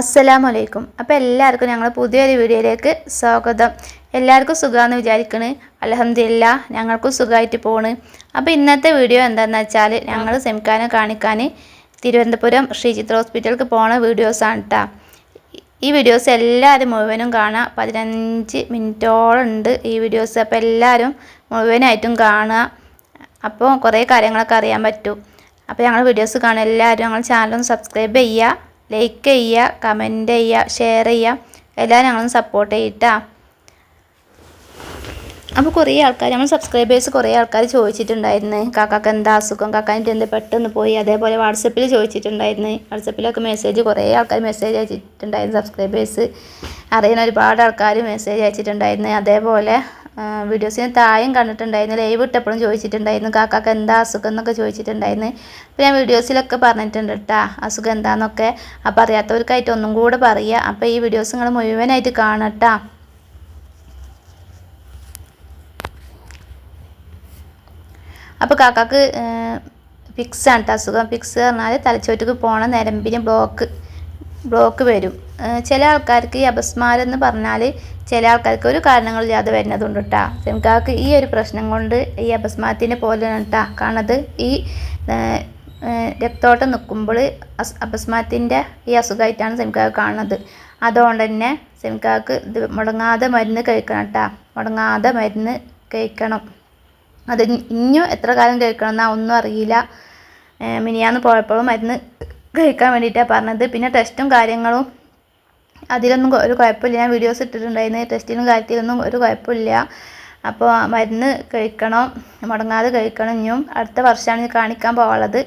അസ്സലാമു അലൈക്കും അപ്പോൾ എല്ലാവർക്കും ഞങ്ങൾ പുതിയൊരു വീഡിയോയിലേക്ക് സ്വാഗതം. എല്ലാവർക്കും സുഖമാണെന്ന് വിചാരിക്കണ്. അലഹമില്ല ഞങ്ങൾക്കും സുഖമായിട്ട് പോണ്. അപ്പോൾ ഇന്നത്തെ വീഡിയോ എന്താണെന്ന് വെച്ചാൽ ഞങ്ങൾ സെമിക്കാനെ കാണിക്കാൻ തിരുവനന്തപുരം ശ്രീചിത്ര ഹോസ്പിറ്റലിലേക്ക് പോണ വീഡിയോസാണ് കേട്ടോ ഈ വീഡിയോസ് എല്ലാവരും മുഴുവനും കാണാം. പതിനഞ്ച് മിനിറ്റോളം ഉണ്ട് ഈ വീഡിയോസ്. അപ്പോൾ എല്ലാവരും മുഴുവനായിട്ടും കാണുക അപ്പോൾ കുറേ കാര്യങ്ങളൊക്കെ അറിയാൻ പറ്റും. അപ്പോൾ ഞങ്ങൾ വീഡിയോസ് കാണുക എല്ലാവരും ഞങ്ങൾ ചാനലൊന്ന് സബ്സ്ക്രൈബ് ചെയ്യുക ലൈക്ക് ചെയ്യുക കമന്റ് ചെയ്യുക ഷെയർ ചെയ്യുക എല്ലാവരും ഞങ്ങളും സപ്പോർട്ട് ചെയ്യട്ടാ. അപ്പോൾ കുറേ ആൾക്കാർ നമ്മൾ സബ്സ്ക്രൈബേഴ്സ് കുറേ ആൾക്കാർ ചോദിച്ചിട്ടുണ്ടായിരുന്നു. കാക്കാക്ക് എന്താ അസുഖം? കാക്കാന്റെ എന്ത് പെട്ടെന്ന് പോയി? അതേപോലെ വാട്സപ്പിൽ ചോദിച്ചിട്ടുണ്ടായിരുന്നു. വാട്സപ്പിലൊക്കെ മെസ്സേജ് കുറേ ആൾക്കാർ മെസ്സേജ് അയച്ചിട്ടുണ്ടായിരുന്നു സബ്സ്ക്രൈബേഴ്സ് അറിയുന്ന ഒരുപാട് ആൾക്കാർ മെസ്സേജ് അയച്ചിട്ടുണ്ടായിരുന്നു. അതേപോലെ വീഡിയോസിന് തായം കണ്ടിട്ടുണ്ടായിരുന്നു. ലൈവ് ഇട്ടപ്പോഴും ചോദിച്ചിട്ടുണ്ടായിരുന്നു കാക്കാക്ക് എന്താ അസുഖം എന്നൊക്കെ ചോദിച്ചിട്ടുണ്ടായിരുന്നു. അപ്പോൾ ഞാൻ വീഡിയോസിലൊക്കെ പറഞ്ഞിട്ടുണ്ട് കേട്ടോ അസുഖം എന്താണെന്നൊക്കെ അപ്പോൾ അറിയാത്തവർക്കായിട്ട് ഒന്നും കൂടെ പറയുക അപ്പോൾ ഈ വീഡിയോസ് നിങ്ങൾ മുഴുവനായിട്ട് കാണട്ടോ അപ്പോൾ കാക്കാക്ക് ഫിക്സ് ആണ് കേട്ടോ അസുഖം. ഫിക്സ് പറഞ്ഞാൽ തലച്ചോറ്റക്ക് പോണ നരമ്പിന് ബ്ലോക്ക് ബ്ലോക്ക് വരും. ചില ആൾക്കാർക്ക് ഈ അപസ്മാരം എന്ന് പറഞ്ഞാൽ ചില ആൾക്കാർക്ക് ഒരു കാരണങ്ങളില്ലാതെ വരുന്നതുണ്ട് കേട്ടോ സെമിക്കാക്ക് ഈ ഒരു പ്രശ്നം കൊണ്ട് ഈ അപസ്മാരത്തിനെ പോലെ കേട്ടോ കാണുന്നത് ഈ രക്തോട്ടം നിൽക്കുമ്പോൾ അപസ്മാരത്തിന്റെ ഈ അസുഖമായിട്ടാണ് സെമിക്കാക്ക് കാണുന്നത് അതുകൊണ്ട് തന്നെ സെമിക്കാക്ക് ഇത് മുടങ്ങാതെ മരുന്ന് കഴിക്കണം കേട്ടോ മുടങ്ങാതെ മരുന്ന് കഴിക്കണം. അത് ഇനിയും എത്ര കാലം കഴിക്കണം എന്നാ ഒന്നും അറിയില്ല. മിനിയാന്ന് പോയപ്പോഴും മരുന്ന് കഴിക്കാൻ വേണ്ടിയിട്ടാണ് പറഞ്ഞത്. പിന്നെ ടെസ്റ്റും കാര്യങ്ങളും അതിലൊന്നും ഒരു കുഴപ്പമില്ല. ഞാൻ വീഡിയോസ് ഇട്ടിട്ടുണ്ടായിരുന്നു. ടെസ്റ്റിനും കാര്യത്തിലൊന്നും ഒരു കുഴപ്പമില്ല. അപ്പോൾ മരുന്ന് കഴിക്കണം. മുടങ്ങാതെ കഴിക്കണം ഇനിയും. അടുത്ത വർഷമാണ് കാണിക്കാൻ പോകാനുള്ളത്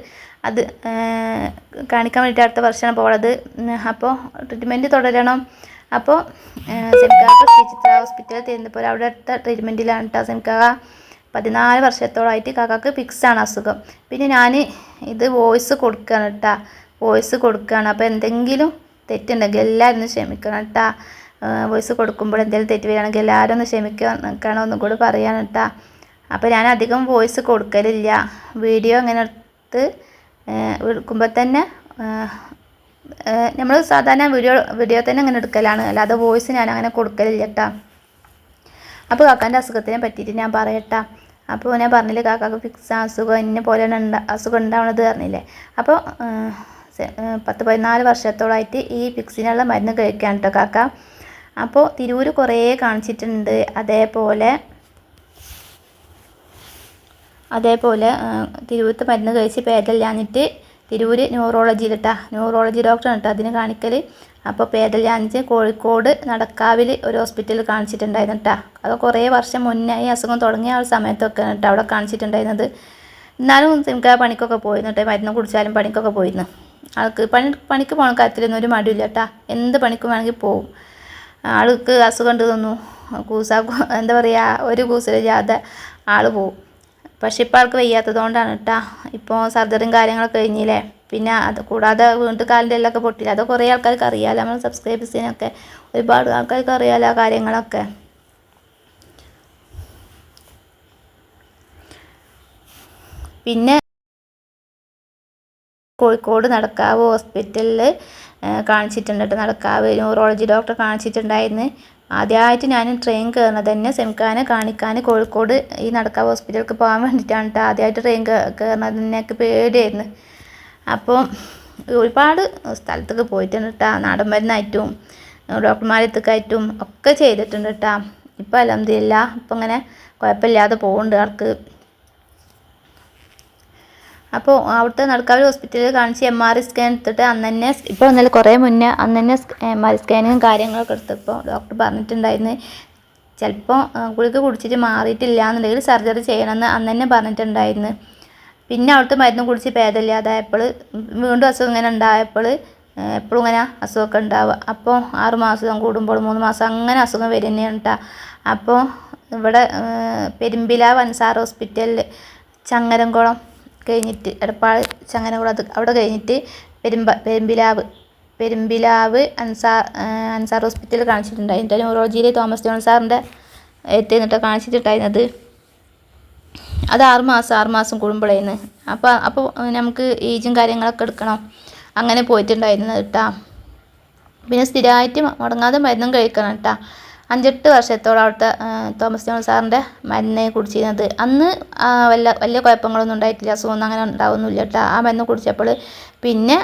അത് കാണിക്കാൻ വേണ്ടിയിട്ട് അടുത്ത വർഷമാണ് പോകുന്നത് അപ്പോൾ ട്രീറ്റ്മെന്റ് തുടരണം. അപ്പോൾ സെമിക്കാക്ക ശ്രീചിത്ര ഹോസ്പിറ്റൽ തിരുവനന്തപുരം. അവിടെ അടുത്ത ട്രീറ്റ്മെന്റിലാണ് കേട്ടോ സെമിക്കാക്ക പതിനാല് വർഷത്തോളമായിട്ട് കാക്കാക്ക് ഫിക്സാണ് അസുഖം. പിന്നെ ഞാൻ ഇത് വോയിസ് കൊടുക്കുകയാണ് കേട്ടോ വോയിസ് കൊടുക്കുകയാണ് അപ്പോൾ എന്തെങ്കിലും തെറ്റുണ്ടെങ്കിൽ എല്ലാവരും ഒന്ന് ക്ഷമിക്കണം കേട്ടാ. വോയിസ് കൊടുക്കുമ്പോൾ എന്തെങ്കിലും തെറ്റ് വരികയാണെങ്കിൽ എല്ലാവരും ഒന്ന് ക്ഷമിക്കണം ഒന്നും കൂടി പറയാൻ കേട്ടാ. അപ്പോൾ ഞാൻ അധികം വോയിസ് കൊടുക്കലില്ല. വീഡിയോ അങ്ങനെ എടുത്ത് എടുക്കുമ്പോൾ തന്നെ നമ്മൾ സാധാരണ വീഡിയോ വീഡിയോ തന്നെ അങ്ങനെ എടുക്കലാണ്. അല്ലാതെ വോയിസ് ഞാൻ അങ്ങനെ കൊടുക്കലില്ല കേട്ടോ. അപ്പോൾ കാക്കാന്റെ അസുഖത്തിനെ പറ്റിയിട്ട് ഞാൻ പറയട്ടാ അപ്പോൾ ഞാൻ പറഞ്ഞില്ലേ കാക്കാക്ക് ഫിക്സ് അസുഖം പോലെയാണ് ഉണ്ടാ അസുഖം ഉണ്ടാവണത് പറഞ്ഞില്ലേ. അപ്പോൾ പത്ത് പതിനാല് വർഷത്തോളമായിട്ട് ഈ ഫിക്സിനുള്ള മരുന്ന് കഴിക്കാൻ കേട്ടോ കാക്ക. അപ്പോൾ തിരൂർ കുറേ കാണിച്ചിട്ടുണ്ട്. അതേപോലെ അതേപോലെ തിരൂരത്ത് മരുന്ന് കഴിച്ച് ഭേദമില്ലാഞ്ഞിട്ട് തിരൂർ കേട്ടോ ന്യൂറോളജി ഡോക്ടറാണ് കേട്ടോ അതിന് കാണിക്കൽ അപ്പോൾ ഭേദമില്ലാഞ്ഞിട്ട് കോഴിക്കോട് നടക്കാവിൽ ഒരു ഹോസ്പിറ്റലിൽ കാണിച്ചിട്ടുണ്ടായിരുന്നു കേട്ടോ അത് കുറേ വർഷം മുന്നേ ഈ അസുഖം തുടങ്ങിയ ആ സമയത്തൊക്കെ കേട്ടോ അവിടെ കാണിച്ചിട്ടുണ്ടായിരുന്നത്. എന്നാലും സിംഗ പണിക്കൊക്കെ പോയിരുന്നു കേട്ടോ മരുന്ന് കുടിച്ചാലും പണിക്കൊക്കെ പോയിരുന്നു. ആൾക്ക് പണി പണിക്ക് പോകണ കാര്യത്തിലൊന്നും ഒരു മടിയില്ല കേട്ടാ എന്ത് പണിക്കും വേണമെങ്കിൽ പോവും. ആൾക്ക് അസുഖം ഉണ്ട് തോന്നു കൂസ എന്താ പറയുക ഒരു കൂസലില്ലാതെ ആൾ പോവും. പക്ഷെ ഇപ്പോൾ ആൾക്ക് വയ്യാത്തത് കൊണ്ടാണ് കേട്ടാ ഇപ്പോൾ സർജറിയും കാര്യങ്ങളൊക്കെ കഴിഞ്ഞില്ലേ. പിന്നെ അത് കൂടാതെ വീണ്ടും കാലിന്റെ എല്ലൊക്കെ പൊട്ടില്ല അത് കുറേ ആൾക്കാർക്ക് അറിയാമല്ലോ നമ്മൾ സബ്സ്ക്രൈബേഴ്സിനൊക്കെ ഒരുപാട് ആൾക്കാർക്ക് അറിയാമല്ലോ ആ കാര്യങ്ങളൊക്കെ. പിന്നെ കോഴിക്കോട് നടക്കാവ് ഹോസ്പിറ്റലിൽ കാണിച്ചിട്ടുണ്ട് കേട്ടോ. നടക്കാവ് ന്യൂറോളജി ഡോക്ടറെ കാണിച്ചിട്ടുണ്ടായിരുന്നു. ആദ്യമായിട്ട് ഞാൻ ട്രെയിൻ കയറുന്നത് തന്നെ സെമിക്കാനെ കാണിക്കാൻ കോഴിക്കോട് ഈ നടക്കാവ് ഹോസ്പിറ്റലിലേക്ക് പോകാൻ വേണ്ടിയിട്ടാണ് കേട്ടോ. ആദ്യമായിട്ട് ട്രെയിൻ കയറുന്നത് എനിക്ക് പേടിയായിരുന്നു. അപ്പോൾ ഒരുപാട് സ്ഥലത്തൊക്കെ പോയിട്ടുണ്ട് കേട്ടോ. നാടൻ മരുന്നായിട്ടും ഡോക്ടർമാരെത്തുക്കായിട്ടും ഒക്കെ ചെയ്തിട്ടുണ്ട് കേട്ടോ. ഇപ്പോൾ അലഹമില്ല ഇപ്പം ഇങ്ങനെ കുഴപ്പമില്ലാതെ പോകുന്നുണ്ട് ആൾക്ക്. അപ്പോൾ അവിടുത്തെ നടക്കാവ് ഹോസ്പിറ്റലിൽ കാണിച്ച് എം ആർ ഐ സ്കാൻ എടുത്തിട്ട് അന്ന് തന്നെ ഇപ്പോൾ ഒന്നല്ല കുറേ മുന്നേ അന്ന് തന്നെ എം ആർ ഐ സ്കാനും കാര്യങ്ങളൊക്കെ എടുത്തപ്പോൾ ഡോക്ടർ പറഞ്ഞിട്ടുണ്ടായിരുന്നു. ചിലപ്പോൾ ഗുളിക കുടിച്ചിട്ട് മാറിയിട്ടില്ല എന്നുണ്ടെങ്കിൽ സർജറി ചെയ്യണമെന്ന് അന്ന് തന്നെ പറഞ്ഞിട്ടുണ്ടായിരുന്നു. പിന്നെ അവിടുത്തെ മരുന്ന് കുടിച്ച് ഭേദമില്ലാതായപ്പോൾ വീണ്ടും അസുഖം ഇങ്ങനെ ഉണ്ടായപ്പോൾ എപ്പോഴും ഇങ്ങനെ അസുഖമൊക്കെ ഉണ്ടാവുക. അപ്പോൾ ആറ് മാസം കൂടുമ്പോൾ മൂന്ന് മാസം അങ്ങനെ അസുഖം വരുന്നതാണ് കേട്ടോ അപ്പോൾ ഇവിടെ പെരുമ്പില വൻസാർ ഹോസ്പിറ്റലിൽ ചങ്ങരംകുളം കഴിഞ്ഞിട്ട് എടപ്പാൾ ചങ്ങനകുളം അത് അവിടെ കഴിഞ്ഞിട്ട് പെരുമ്പ പെരുമ്പിലാവ് പെരുമ്പിലാവ് അൻസാർ അൻസാർ ഹോസ്പിറ്റലിൽ കാണിച്ചിട്ടുണ്ടായിരുന്നു ന്യൂറോളജിയിൽ തോമസ് ജോൺ സാറിന്റെ എത്തി എന്നിട്ട് കാണിച്ചിട്ടുണ്ടായിരുന്നത്. അത് ആറ് മാസം ആറ് മാസം കൂടുമ്പോഴേന്ന് അപ്പോൾ അപ്പോൾ നമുക്ക് ഏജും കാര്യങ്ങളൊക്കെ എടുക്കണം. അങ്ങനെ പോയിട്ടുണ്ടായിരുന്നു കേട്ടോ. പിന്നെ സ്ഥിരമായിട്ട് മുടങ്ങാതെ മരുന്നും കഴിക്കണം കേട്ടോ. അഞ്ചെട്ട് വർഷത്തോളം അവിടുത്തെ തോമസ് ജോൺ സാറിന്റെ മരുന്ന് കുടിച്ചിരുന്നത്. അന്ന് വല്ല വലിയ കുഴപ്പങ്ങളൊന്നും ഉണ്ടായിട്ടില്ല അസുഖമൊന്നും അങ്ങനെ ഉണ്ടാവുന്നില്ല കേട്ടോ. ആ മരുന്ന് കുടിച്ചപ്പോൾ പിന്നെ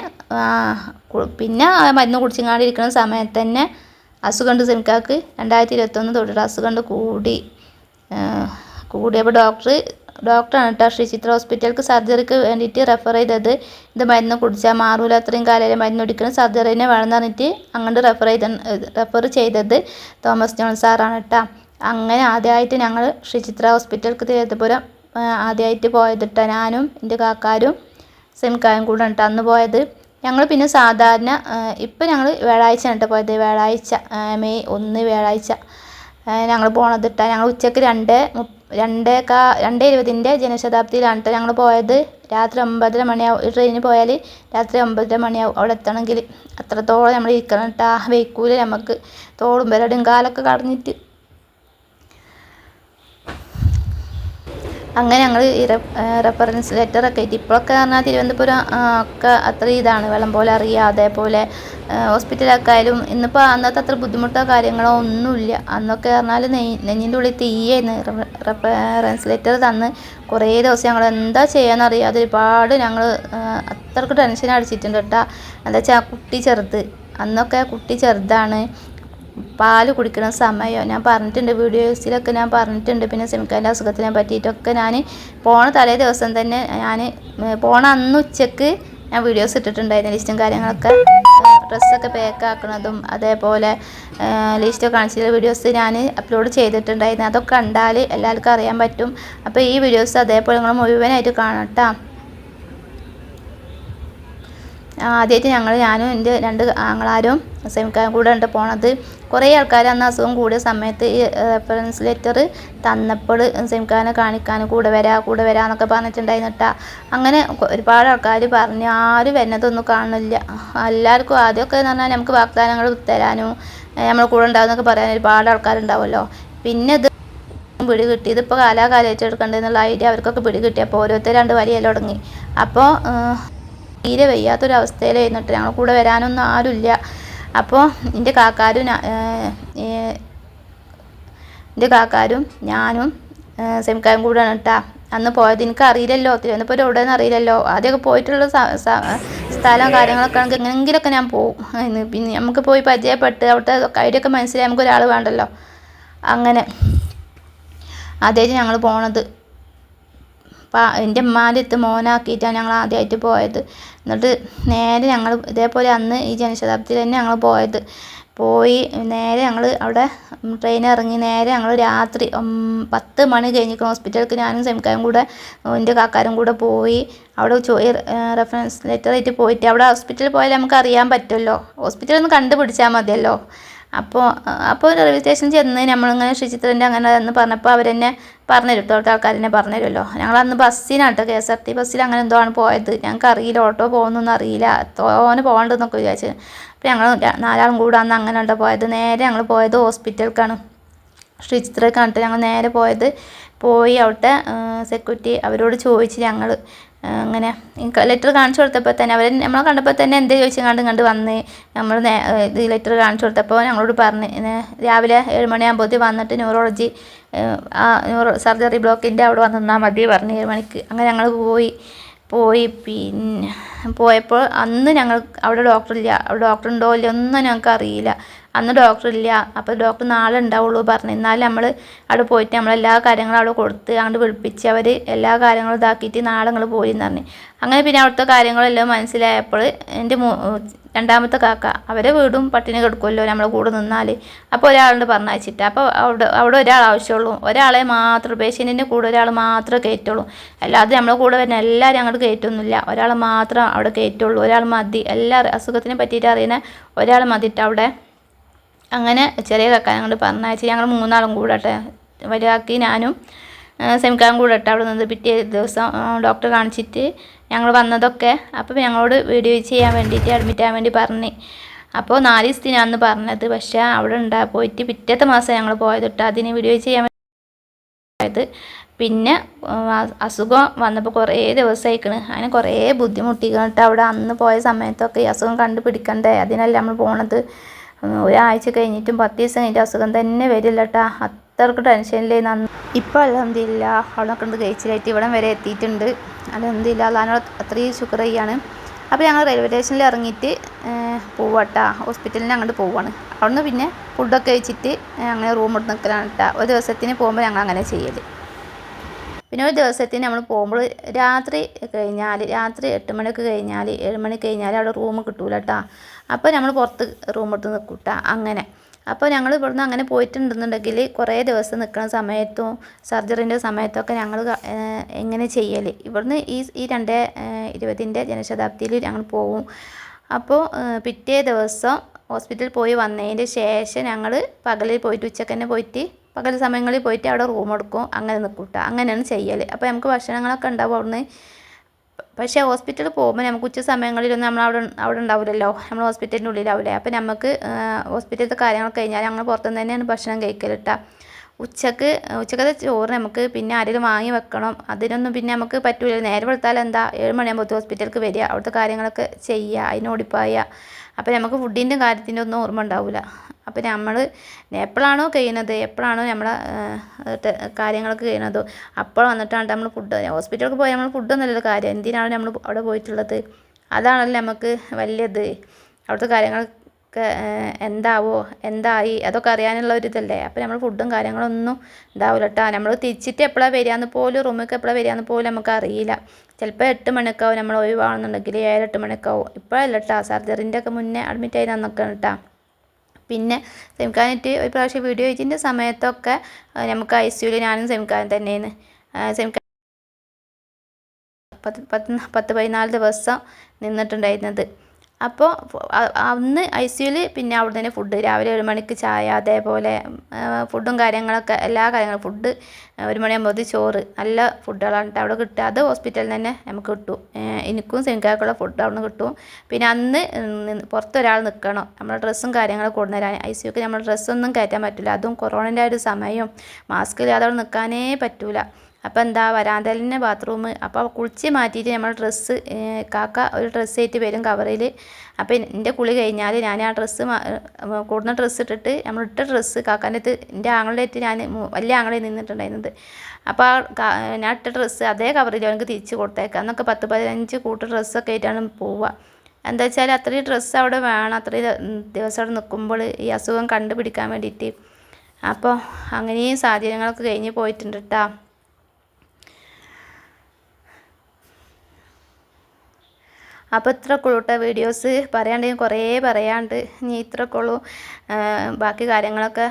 പിന്നെ മരുന്ന് കുടിച്ചിങ്ങാണ്ടിരിക്കുന്ന സമയത്ത് തന്നെ അസുഖം ഉണ്ട് സെമിക്കാക്ക് രണ്ടായിരത്തി ഇരുപത്തൊന്ന് തൊട്ടിട്ട് അസുഖം കൂടി. കൂടിയപ്പോൾ ഡോക്ടർ ഡോക്ടറാണ് കേട്ടോ ശ്രീ ചിത്ര ഹോസ്പിറ്റലിലേക്ക് സർജറിക്ക് വേണ്ടിയിട്ട് റെഫർ ചെയ്തത്. ഇത് മരുന്ന് കുടിച്ചാൽ മാറൂല അത്രയും കാലം മരുന്ന് കുടിക്കണം സർജറിനെ വേണമെന്ന് പറഞ്ഞിട്ട് അങ്ങോട്ട് റെഫർ ചെയ്ത റെഫർ ചെയ്തത് തോമസ് ജോൺ സാറാണ് കേട്ടോ. അങ്ങനെ ആദ്യമായിട്ട് ഞങ്ങൾ ശ്രീ ചിത്ര ഹോസ്പിറ്റലിലേക്ക് തിരുവനന്തപുരം ആദ്യമായിട്ട് പോയത് കേട്ടോ. ഞാനും എന്റെ കാക്കാരും സെമിക്കായും കൂടെ കേട്ടോ അന്ന് പോയത്. ഞങ്ങൾ പിന്നെ സാധാരണ ഇപ്പം ഞങ്ങൾ വ്യാഴാഴ്ച കേട്ടോ പോയത്. വ്യാഴാഴ്ച മെയ് ഒന്ന് വ്യാഴാഴ്ച ഞങ്ങൾ പോണത് കേട്ടോ. ഞങ്ങൾ ഉച്ചയ്ക്ക് രണ്ട് രണ്ടേ കാ രണ്ട് ഇരുപതിന്റെ ജനശതാബ്ദിയിലാണ് കേട്ടോ ഞങ്ങൾ പോയത്. രാത്രി ഒമ്പതര മണിയാവും ട്രെയിനിന് പോയാൽ രാത്രി ഒമ്പതര മണിയാവും. അവിടെ എത്തണമെങ്കിൽ അത്രത്തോളം നമ്മൾ ഇരിക്കണം കേട്ടോ. വെയ്ക്കൂല നമുക്ക് തോളും പെരടും കാലൊക്കെ കടഞ്ഞിട്ട് അങ്ങനെ ഞങ്ങൾ ഈ റെഫറൻസ് ലെറ്ററൊക്കെ ആയിട്ട് ഇപ്പോഴൊക്കെ പറഞ്ഞാൽ തിരുവനന്തപുരം ഒക്കെ അത്ര ഇതാണ്. വെള്ളം പോലെ അറിയുക അതേപോലെ ഹോസ്പിറ്റലൊക്കെ ആയാലും ഇന്നിപ്പോൾ അന്നത്തെ അത്ര ബുദ്ധിമുട്ടോ കാര്യങ്ങളോ ഒന്നുമില്ല. അന്നൊക്കെ പറഞ്ഞാൽ നെയ് നെഞ്ഞിന്റെ ഉള്ളിൽ തീയായിരുന്നു. റെഫറൻസ് ലെറ്റർ തന്ന് കുറേ ദിവസം ഞങ്ങൾ എന്താ ചെയ്യാന്നറിയാതെ ഒരുപാട് ഞങ്ങൾ അത്രയ്ക്ക് ടെൻഷൻ അടിച്ചിട്ടുണ്ട് കേട്ടോ. എന്താ വെച്ചാൽ കുട്ടി ചെറുത്. അന്നൊക്കെ കുട്ടി ചെറുതാണ്. പാൽ കുടിക്കുന്ന സമയം ഞാൻ പറഞ്ഞിട്ടുണ്ട് വീഡിയോസിലൊക്കെ ഞാൻ പറഞ്ഞിട്ടുണ്ട് പിന്നെ സെമിക്കാന്റെ അസുഖത്തിനെ പറ്റിയിട്ടൊക്കെ ഞാൻ പോണ തലേ ദിവസം തന്നെ ഞാൻ പോണ അന്ന് ഉച്ചയ്ക്ക് ഞാൻ വീഡിയോസ് ഇട്ടിട്ടുണ്ടായിരുന്നു ലിസ്റ്റും കാര്യങ്ങളൊക്കെ. ഡ്രസ്സൊക്കെ പാക്ക് ആക്കുന്നതും അതേപോലെ ലിസ്റ്റ് കാണിച്ച വീഡിയോസ് ഞാൻ അപ്ലോഡ് ചെയ്തിട്ടുണ്ടായിരുന്നു. അതൊക്കെ കണ്ടാൽ എല്ലാവർക്കും അറിയാൻ പറ്റും. അപ്പോൾ ഈ വീഡിയോസ് അതേപോലെ നിങ്ങൾ മുഴുവനായിട്ട് കാണട്ടോ. ആദ്യമായിട്ട് ഞങ്ങൾ ഞാനും എന്റെ രണ്ട് ആങ്ങളാരും സെമിക്കാരും കൂടെ ഉണ്ട് പോണത്. കുറേ ആൾക്കാർ അന്ന് അസുഖം കൂടിയ സമയത്ത് ഈ റെഫറൻസ് ലെറ്റർ തന്നപ്പോൾ സെമിക്കാനെ കാണിക്കാൻ കൂടെ വരാ കൂടെ വരാ എന്നൊക്കെ പറഞ്ഞിട്ടുണ്ടായിരുന്നു കേട്ടോ അങ്ങനെ ഒരുപാട് ആൾക്കാർ പറഞ്ഞു ആരും വരുന്നതൊന്നും കാണുന്നില്ല. എല്ലാവർക്കും ആദ്യമൊക്കെ എന്ന് പറഞ്ഞാൽ നമുക്ക് വാഗ്ദാനങ്ങൾ തരാനും നമ്മൾ കൂടെ ഉണ്ടാകുന്നൊക്കെ പറയാൻ ഒരുപാട് ആൾക്കാരുണ്ടാവുമല്ലോ പിന്നെ ഇത് പിടി കിട്ടി ഇതിപ്പോൾ കാലാകാലമായിട്ട് എടുക്കേണ്ടതെന്നുള്ള ഐഡിയ അവർക്കൊക്കെ പിടി കിട്ടിയപ്പോൾ ഓരോരുത്തർ രണ്ട് വലിയ തുടങ്ങി അപ്പോൾ തീരെ വയ്യാത്തൊരവസ്ഥയിലായിരുന്നു കേട്ടോ ഞങ്ങൾ കൂടെ വരാനൊന്നും ആരുമില്ല അപ്പോൾ എന്റെ കാക്കാരും എന്റെ കാക്കാരും ഞാനും സെമിക്കാരും കൂടെയാണ് കേട്ടോ അന്ന് പോയത് എനിക്ക് അറിയില്ലല്ലോ. തിരുവനന്തപുരം എവിടെയെന്ന് അറിയില്ലല്ലോ. ആദ്യമൊക്കെ പോയിട്ടുള്ള സ്ഥലം കാര്യങ്ങളൊക്കെ ആണെങ്കിൽ എങ്ങനെയെങ്കിലുമൊക്കെ ഞാൻ പോകും പിന്നെ നമുക്ക് പോയി പരിചയപ്പെട്ട് അവിടുത്തെ ഐഡിയൊക്കെ മനസ്സിലായി. നമുക്ക് ഒരാൾ വേണ്ടല്ലോ. അങ്ങനെ. അതേ ഞങ്ങൾ പോണത്. എന്റെ ഉമ്മാന്റെ അടുത്ത് മോനാക്കിയിട്ടാണ് ഞങ്ങൾ ആദ്യമായിട്ട് പോയത്. എന്നിട്ട് നേരെ ഞങ്ങൾ ഇതേപോലെ അന്ന് ഈ ജനശതാബ്ദിയിൽ തന്നെ ഞങ്ങൾ പോയത്. പോയി നേരെ ഞങ്ങൾ അവിടെ ട്രെയിൻ ഇറങ്ങി നേരെ ഞങ്ങൾ രാത്രി പത്ത് മണി കഴിഞ്ഞിട്ട് ഹോസ്പിറ്റലിലേക്ക് ഞാനും സെമിക്കാരും കൂടെ എന്റെ കാക്കാരും കൂടെ പോയി അവിടെ ചോയ് റെഫറൻസ് ലെറ്റർ ആയിട്ട് പോയിട്ട് അവിടെ ഹോസ്പിറ്റലിൽ പോയാൽ നമുക്ക് അറിയാൻ പറ്റുമല്ലോ ഹോസ്പിറ്റലിൽ ഒന്ന് കണ്ടുപിടിച്ചാൽ മതിയല്ലോ. അപ്പോൾ അപ്പോൾ റെയിൽവേ സ്റ്റേഷനിൽ ചെന്ന് നമ്മളിങ്ങനെ ശ്രീചിത്രന്റെ അങ്ങനെ എന്ന് പറഞ്ഞപ്പോൾ അവരെന്നെ പറഞ്ഞു തരും കേട്ടോ ആൾക്കാർ തന്നെ പറഞ്ഞു തരുമല്ലോ ഞങ്ങൾ അന്ന് ബസ്സിനാട്ടോ കെ എസ് ആർ ടി ബസ്സിൽ അങ്ങനെ എന്തോ ആണ് പോയത്. ഞങ്ങൾക്ക് അറിയില്ല ഓട്ടോ പോകുന്നൊന്നും അറിയില്ല. തോനെ പോകണ്ടെന്നൊക്കെ വിചാരിച്ചു. അപ്പോൾ ഞങ്ങൾ നാലാളും കൂടെ അന്ന് അങ്ങനെ ഉണ്ടോ പോയത്. നേരെ ഞങ്ങൾ പോയത് ഹോസ്പിറ്റലിലേക്കാണ് ശ്രീചിത്രയിൽ കണ്ടിട്ട് ഞങ്ങൾ നേരെ പോയത്. പോയി അവിടുത്തെ സെക്യൂരിറ്റി അവരോട് ചോദിച്ച് ഞങ്ങൾ അങ്ങനെ ലെറ്റർ കാണിച്ചു കൊടുത്തപ്പോൾ തന്നെ അവർ നമ്മളെ കണ്ടപ്പോൾ തന്നെ എന്തേ ചോദിച്ചു കണ്ട് കണ്ട് വന്ന് നമ്മൾ ഇത് ലെറ്റർ കാണിച്ചു കൊടുത്തപ്പോൾ ഞങ്ങളോട് പറഞ്ഞ് രാവിലെ ഏഴ് മണിയാകുമ്പോഴത്തേക്ക് വന്നിട്ട് ന്യൂറോളജി ന്യൂറോ സർജറി ബ്ലോക്കിന്റെ അവിടെ വന്ന് നിന്നാൽ മതി പറഞ്ഞ് ഏഴ് മണിക്ക്. അങ്ങനെ ഞങ്ങൾ പോയി പോയി പിന്നെ പോയപ്പോൾ അന്ന് ഞങ്ങൾ അവിടെ ഡോക്ടറില്ല അവിടെ ഡോക്ടർ ഉണ്ടോ ഇല്ല ഒന്നും ഞങ്ങൾക്ക് അറിയില്ല അന്ന് ഡോക്ടർ ഇല്ല അപ്പോൾ ഡോക്ടർ നാളെ ഉണ്ടാവുള്ളൂ പറഞ്ഞു. എന്നാലും നമ്മൾ അവിടെ പോയിട്ട് നമ്മൾ എല്ലാ കാര്യങ്ങളും അവിടെ കൊടുത്ത് അങ്ങോട്ട് വിളിപ്പിച്ച് അവർ എല്ലാ കാര്യങ്ങളും ഇതാക്കിയിട്ട് നാളെ നിങ്ങൾ പോയി എന്ന് പറഞ്ഞു. അങ്ങനെ പിന്നെ അവിടുത്തെ കാര്യങ്ങളെല്ലാം മനസ്സിലായപ്പോൾ എന്റെ രണ്ടാമത്തെ കാക്ക അവരെ വീടും പട്ടിണി കിടക്കുമല്ലോ നമ്മളെ കൂടെ നിന്നാൽ അപ്പോൾ ഒരാളുണ്ട് പറഞ്ഞയച്ചിട്ട്. അപ്പോൾ അവിടെ അവിടെ ഒരാൾ ആവശ്യമുള്ളൂ. ഒരാളെ മാത്രം പേഷ്യന്റിന്റെ കൂടെ ഒരാൾ മാത്രമേ കയറ്റുള്ളൂ. അല്ലാതെ നമ്മളെ കൂടെ വരുന്ന എല്ലാവരും അങ്ങോട്ട് കയറ്റൊന്നുമില്ല. ഒരാൾ മാത്രം അവിടെ കയറ്റുള്ളൂ. ഒരാൾ മതി. എല്ലാ അസുഖത്തിനെ പറ്റിയിട്ട് അറിയുന്ന ഒരാൾ മതിയിട്ട് അവിടെ അങ്ങനെ ചെറിയ കക്കാൻ ഞങ്ങൾ പറഞ്ഞയച്ച് ഞങ്ങൾ മൂന്നാളും കൂടട്ടെ. വലുതാക്കി ഞാനും സെമിക്കാരും ഇട്ട് അവിടെ നിന്ന് പിറ്റേ ദിവസം ഡോക്ടർ കാണിച്ചിട്ട് ഞങ്ങൾ വന്നതൊക്കെ അപ്പോൾ ഞങ്ങളോട് വീഡിയോ ചെയ്യാൻ വേണ്ടിയിട്ട് അഡ്മിറ്റ് ആകാൻ വേണ്ടി പറഞ്ഞു. അപ്പോൾ നാല് ദിവസത്തിനാന്ന് പറഞ്ഞത്. പക്ഷേ അവിടെ ഉണ്ടാ പോയിട്ട് പിറ്റത്തെ മാസം ഞങ്ങൾ പോയതിട്ട് അതിന് വീഡിയോ ചെയ്യാൻ പോയത്. പിന്നെ അസുഖം വന്നപ്പോൾ കുറേ ദിവസമായിക്കണ് അതിന് കുറേ ബുദ്ധിമുട്ടിക്കണിട്ട് അവിടെ അന്ന് പോയ സമയത്തൊക്കെ ഈ അസുഖം കണ്ടുപിടിക്കണ്ടേ? അതിനല്ല നമ്മൾ പോണത്. ഒരാഴ്ച കഴിഞ്ഞിട്ടും പത്ത് ദിവസം കഴിഞ്ഞിട്ട് അസുഖം തന്നെ വരില്ല കേട്ടാ അത്രയ്ക്ക് ടെൻഷനിലേ നന്ന് ഇപ്പം അലഹമില്ല അവിടെ ഉണ്ട് കഴിച്ചിലായിട്ട് ഇവിടെ വരെ എത്തിയിട്ടുണ്ട്. അലഹമില്ല അല്ലാനോട് അത്രയും ശുക്ർ ചെയ്യാണ് അപ്പോൾ ഞങ്ങൾ റെയിൽവേ സ്റ്റേഷനിൽ ഇറങ്ങിയിട്ട് പോവാട്ടാ. ഹോസ്പിറ്റലിന് അങ്ങോട്ട് പോവാണ്. അവിടുന്ന് പിന്നെ ഫുഡൊക്കെ കഴിച്ചിട്ട് അങ്ങനെ റൂം എടുത്ത് നിൽക്കലാണ് കേട്ടോ ഒരു ദിവസത്തിന് പോകുമ്പോൾ ഞങ്ങൾ അങ്ങനെ ചെയ്യൽ പിന്നെ ഒരു ദിവസത്തിന് നമ്മൾ പോകുമ്പോൾ രാത്രി കഴിഞ്ഞാൽ രാത്രി എട്ട് മണിയൊക്കെ കഴിഞ്ഞാൽ ഏഴ് മണി കഴിഞ്ഞാൽ അവിടെ റൂം കിട്ടൂല കേട്ടോ അപ്പോൾ നമ്മൾ പുറത്ത് റൂം എടുത്ത് നിൽക്കും അങ്ങനെ. അപ്പോൾ ഞങ്ങൾ ഇവിടുന്ന് അങ്ങനെ പോയിട്ടുണ്ടെന്നുണ്ടെങ്കിൽ കുറേ ദിവസം നിൽക്കുന്ന സമയത്തും സർജറിന്റെ സമയത്തൊക്കെ ഞങ്ങൾ എങ്ങനെ ചെയ്യൽ ഇവിടുന്ന് ഈ ഈ രണ്ട് ഇരുപതിന്റെ ജനശതാബ്ദിയിൽ ഞങ്ങൾ പോവും. അപ്പോൾ പിറ്റേ ദിവസം ഹോസ്പിറ്റലിൽ പോയി വന്നതിന്റെ ശേഷം ഞങ്ങൾ പകലിൽ പോയിട്ട് ഉച്ചയ്ക്ക് തന്നെ പോയിട്ട് പകൽ സമയങ്ങളിൽ പോയിട്ട് അവിടെ റൂം എടുക്കും അങ്ങനെ നിൽക്കൂട്ട അങ്ങനെയാണ് ചെയ്യൽ അപ്പോൾ നമുക്ക് ഭക്ഷണങ്ങളൊക്കെ ഉണ്ടാവും അവിടുന്ന്. പക്ഷേ ഹോസ്പിറ്റലിൽ പോകുമ്പോൾ നമുക്ക് ഉച്ച സമയങ്ങളിലൊന്നും നമ്മൾ അവിടെ അവിടെ ഉണ്ടാവില്ലല്ലോ. നമ്മൾ ഹോസ്പിറ്റലിന്റെ ഉള്ളിലാവില്ലേ. അപ്പോൾ നമുക്ക് ഹോസ്പിറ്റലിലത്തെ കാര്യങ്ങൾ കഴിഞ്ഞാൽ ഞങ്ങൾ പുറത്തുനിന്ന് തന്നെയാണ് ഭക്ഷണം കഴിക്കൽ ട്ടോ. ഉച്ചയ്ക്ക് ഉച്ചക്കത്തെ ചോറ് നമുക്ക് പിന്നെ ആരെങ്കിലും വാങ്ങി വെക്കണം. അതിനൊന്നും പിന്നെ നമുക്ക് പറ്റൂല. നേരെ വെളുത്താൽ എന്താ? ഏഴ് മണിയാകുമ്പോൾ ഹോസ്പിറ്റലിലേക്ക് വരിക. അവിടുത്തെ കാര്യങ്ങളൊക്കെ ചെയ്യുക. അതിനോടിപ്പായ അപ്പോൾ നമുക്ക് ഫുഡിന്റെ കാര്യത്തിന്റെ ഒന്നും ഓർമ്മ ഉണ്ടാവില്ല. അപ്പോൾ നമ്മൾ എപ്പോഴാണോ കഴിയുന്നത് എപ്പോഴാണോ നമ്മളെ കാര്യങ്ങളൊക്കെ കഴിയുന്നത് അപ്പോൾ വന്നിട്ടാണ് നമ്മൾ ഫുഡ് ഹോസ്പിറ്റലിൽ പോയാൽ നമ്മൾ ഫുഡ് ഫുഡൊന്നുമല്ലല്ലോ കാര്യം. എന്തിനാണ് നമ്മൾ അവിടെ പോയിട്ടുള്ളത്? അതാണല്ലോ നമുക്ക് വലിയത്. അവിടുത്തെ കാര്യങ്ങളൊക്കെ എന്താവോ എന്തായി അതൊക്കെ അറിയാനുള്ള ഒരു ഇതല്ലേ. അപ്പോൾ നമ്മൾ ഫുഡും കാര്യങ്ങളൊന്നും ഉണ്ടാവില്ല കേട്ടോ നമ്മൾ തിരിച്ചിട്ട് എപ്പോഴാണ് വരികയെന്ന് പോലും റൂമിലേക്ക് എപ്പോഴാണ് വരികയെന്ന് പോലും നമുക്ക് അറിയില്ല. ചിലപ്പോൾ എട്ട് മണിക്കാവും നമ്മൾ ഒഴിവാണെന്നുണ്ടെങ്കിൽ ഏഴ് എട്ട് മണിക്കാവും ഇപ്പോഴല്ല കേട്ടോ സർജറിന്റെ ഒക്കെ മുന്നേ അഡ്മിറ്റ് ആയി നന്നൊക്കെ കേട്ടോ പിന്നെ സെമിക്കാനായിട്ട് ഒരു പ്രാവശ്യം വീഡിയോ ചെയ്തതിന്റെ സമയത്തൊക്കെ നമുക്ക് ഐ സിയുയിൽ ഞാനും സെമിക്കാൻ തന്നെയാണ്. സെമിക്കാൻ പത്ത് പത്ത് പത്ത് പതിനാല് ദിവസം നിന്നിട്ടുണ്ടായിരുന്നത്. അപ്പോൾ അന്ന് ഐ സിയുയിൽ പിന്നെ അവിടെ തന്നെ ഫുഡ് രാവിലെ ഒരു മണിക്ക് ചായ അതേപോലെ ഫുഡും കാര്യങ്ങളൊക്കെ എല്ലാ കാര്യങ്ങളും. ഫുഡ് ഒരു മണിയാകുമ്പോൾ ചോറ്. നല്ല ഫുഡുകളാണ് അവിടെ കിട്ടുക. അത് ഹോസ്പിറ്റലിൽ തന്നെ നമുക്ക് കിട്ടും. എനിക്കും സിംഗാക്കുള്ള ഫുഡ് അവിടെ നിന്ന് കിട്ടും. പിന്നെ അന്ന് പുറത്തൊരാൾ നിൽക്കണം. നമ്മുടെ ഡ്രസ്സും കാര്യങ്ങളും കൊണ്ടുവരാൻ. ഐ സിയുക്ക് നമ്മുടെ ഡ്രസ്സൊന്നും കയറ്റാൻ പറ്റില്ല അതും കൊറോണന്റെ ഒരു സമയവും. മാസ്ക് ഇല്ലാതെ അവിടെ നിൽക്കാനേ പറ്റൂല. അപ്പോൾ എന്താ തന്നെ ബാത്റൂം അപ്പോൾ കുളിച്ച് മാറ്റിയിട്ട് നമ്മൾ ഡ്രസ്സ് കാക്ക ഒരു ഡ്രസ്സ് ആയിട്ട് വരും കവറിൽ അപ്പോൾ എന്റെ കുളി കഴിഞ്ഞാൽ ഞാൻ ആ ഡ്രസ്സ് കൂടുന്ന ഡ്രസ്സ് ഇട്ടിട്ട് നമ്മൾ ഇട്ട ഡ്രസ്സ് കാക്കാന്റെ അടുത്ത് എന്റെ ആങ്ങളുടെ അടുത്ത് ഞാൻ വലിയ ആങ്ങളെ നിന്നിട്ടുണ്ടായിരുന്നത്. അപ്പോൾ ആ ഞാൻ ഇട്ട ഡ്രസ്സ് അതേ കവറിൽ അവനക്ക് തിരിച്ച് കൊടുത്തേക്കാം. എന്നൊക്കെ പത്ത് പതിനഞ്ച് കൂട്ട് ഡ്രസ്സൊക്കെ ആയിട്ടാണ് പോവുക എന്താ വെച്ചാൽ അത്രയും ഡ്രസ്സ് അവിടെ വേണം. അത്രയും ദിവസം അവിടെ നിൽക്കുമ്പോൾ ഈ അസുഖം കണ്ടുപിടിക്കാൻ വേണ്ടിയിട്ട്. അപ്പോൾ അങ്ങനെയും സാഹചര്യങ്ങളൊക്കെ കഴിഞ്ഞ് പോയിട്ടുണ്ട് കേട്ടോ അപ്പോൾ ഇത്ര ഉള്ളൂ കേട്ടോ വീഡിയോസ് പറയാണ്ടെങ്കിൽ കുറേ പറയാണ്ട്. ഇനി ഇത്ര ആ, ബാക്കി കാര്യങ്ങളൊക്കെ.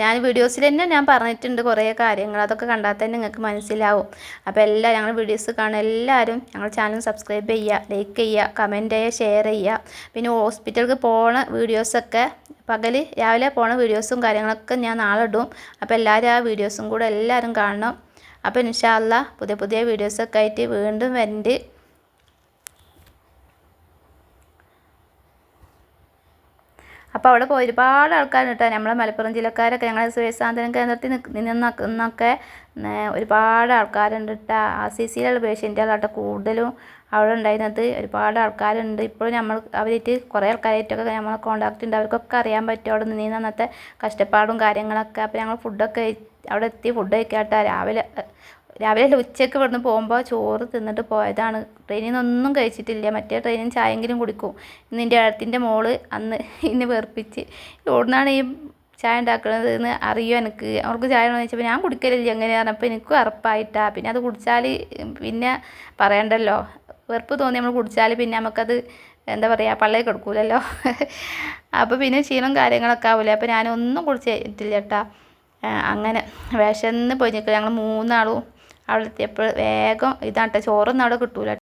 ഞാൻ വീഡിയോസിൽ തന്നെ ഞാൻ പറഞ്ഞിട്ടുണ്ട് കുറേ കാര്യങ്ങൾ. അതൊക്കെ കണ്ടാൽ തന്നെ നിങ്ങൾക്ക് മനസ്സിലാവും. അപ്പോൾ എല്ലാ ഞങ്ങൾ വീഡിയോസ് കാണുന്ന എല്ലാവരും ഞങ്ങൾ ചാനൽ സബ്സ്ക്രൈബ് ചെയ്യുക ലൈക്ക് ചെയ്യുക കമന്റ് ചെയ്യുക ഷെയർ ചെയ്യുക പിന്നെ ഹോസ്പിറ്റലിൽ പോണ വീഡിയോസൊക്കെ പകൽ രാവിലെ പോണ വീഡിയോസും കാര്യങ്ങളൊക്കെ ഞാൻ നാളെ ഇടും. അപ്പോൾ എല്ലാവരും ആ വീഡിയോസും കൂടെ എല്ലാവരും കാണണം. അപ്പോൾ ഇൻഷാല്ല പുതിയ പുതിയ വീഡിയോസൊക്കെ ആയിട്ട് വീണ്ടും വരുന്നുണ്ട് അപ്പോൾ അവിടെ പോയി ഒരുപാട് ആൾക്കാർ കേട്ടോ. നമ്മളെ മലപ്പുറം ജില്ലക്കാരൊക്കെ ഞങ്ങളെ സുരേഷാന്തരം കേന്ദ്രത്തിൽ നിന്നൊക്കെ ഒരുപാട് ആൾക്കാരുണ്ട് കേട്ടോ. ആ സി സിയിലുള്ള പേഷ്യന്റുകളാട്ടോ കൂടുതലും അവിടെ ഉണ്ടായിരുന്നത്. ഒരുപാട് ആൾക്കാരുണ്ട്. ഇപ്പോഴും നമ്മൾ അവരായിട്ട് കുറേ ആൾക്കാരായിട്ടൊക്കെ നമ്മൾ കോണ്ടാക്ട് ഉണ്ട്. അവർക്കൊക്കെ അറിയാൻ പറ്റും അവിടെ നിന്ന് അന്നത്തെ കഷ്ടപ്പാടും കാര്യങ്ങളൊക്കെ. അപ്പോൾ ഞങ്ങൾ ഫുഡൊക്കെ അവിടെ എത്തി ഫുഡ് കഴിക്കാട്ടോ. രാവിലെ രാവിലെ അല്ല ഉച്ചയ്ക്ക് ഇവിടുന്ന് പോകുമ്പോൾ ചോറ് തിന്നിട്ട് പോയതാണ്. ട്രെയിനിൽ നിന്നൊന്നും കഴിച്ചിട്ടില്ല. മറ്റേ ട്രെയിനിൽ ചായെങ്കിലും കുടിക്കും. ഇന്ന് എന്റെ അടുത്തിന്റെ മോൾ അന്ന് ഇന്ന് വെറുപ്പിച്ച് ഇവിടുന്നാണ് ഈ ചായ ഉണ്ടാക്കുന്നത് എന്ന് അറിയോ എനിക്ക്? അവർക്ക് ചായ ഉണ്ടെന്ന് ചോദിച്ചപ്പോൾ ഞാൻ കുടിക്കലില്ല. എങ്ങനെ പറഞ്ഞപ്പോൾ എനിക്കും അറപ്പായിട്ടാ പിന്നെ അത് കുടിച്ചാൽ പിന്നെ പറയണ്ടല്ലോ. വെറുപ്പ് തോന്നി നമ്മൾ കുടിച്ചാൽ പിന്നെ നമുക്കത് എന്താ പറയുക പള്ളയിൽ കൊടുക്കൂലല്ലോ. അപ്പോൾ പിന്നെ ക്ഷീണം കാര്യങ്ങളൊക്കെ ആവില്ല അപ്പോൾ ഞാനൊന്നും കുടിച്ചിട്ടില്ല കേട്ടാ. അങ്ങനെ വിശന്ന് പോയി നിൽക്കുക. ഞങ്ങൾ മൂന്നാളും അവിടെ എത്തിയപ്പോൾ വേഗം ഇതാട്ടെ ചോറൊന്നും അവിടെ കിട്ടൂല